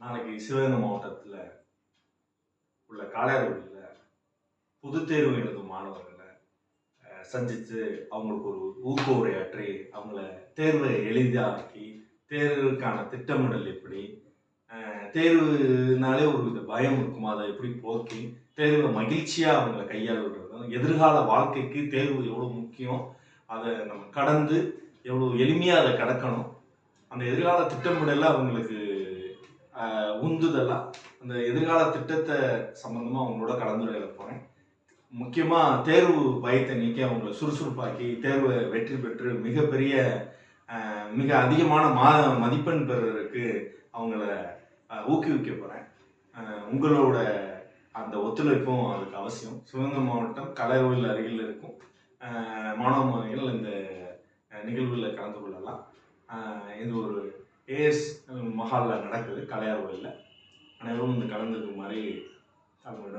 நாளைக்கு சிவகங்கை மாவட்டத்தில் உள்ள காளையார்கோவிலில் புது தேர்வு எழுதும் மாணவர்களை சந்தித்து அவங்களுக்கு ஒரு ஊக்க உரையாற்றி அவங்கள தேர்வை எளிதாக்கி தேர்வுக்கான திட்டமிடல் எப்படி தேர்வுனாலே ஒரு வித பயம் இருக்கும் அதை எப்படி போக்கி தேர்வை மகிழ்ச்சியாக அவங்கள கையாளுறதும் எதிர்கால வாழ்க்கைக்கு தேர்வு எவ்வளோ முக்கியம் அதை நம்ம கடந்து எவ்வளோ எளிமையாக அதை கடக்கணும். அந்த எதிர்கால திட்டமிடலில் அவங்களுக்கு உந்துதலாக உந்துதலா? அந்த எதிர்கால திட்டத்தை சம்பந்தமா அவங்களோட கலந்துரையாட போறேன். முக்கியமா தேர்வு பயத்தை நீக்கி அவங்கள சுறுசுறுப்பாக்கி தேர்வை வெற்றி பெற்று மிகப்பெரிய மிக அதிகமான மா மதிப்பெண் பெறுவதற்கு அவங்கள ஊக்குவிக்க போறேன். உங்களோட அந்த ஒத்துழைப்பும் அதுக்கு அவசியம். சிவகங்கை மாவட்டம் கலைவில் அருகில் இருக்கும். மாணவ மாணவிகள் இந்த நிகழ்வுகளில் கலந்து கொள்ளலாம். இது ஒரு ஏஎஸ் மஹாலில் நடக்குது. கலையார் கோயிலில் அனைவரும் வந்து கலந்துக்குமாறு மாதிரி கேட்டுக்கொள்கிறேன்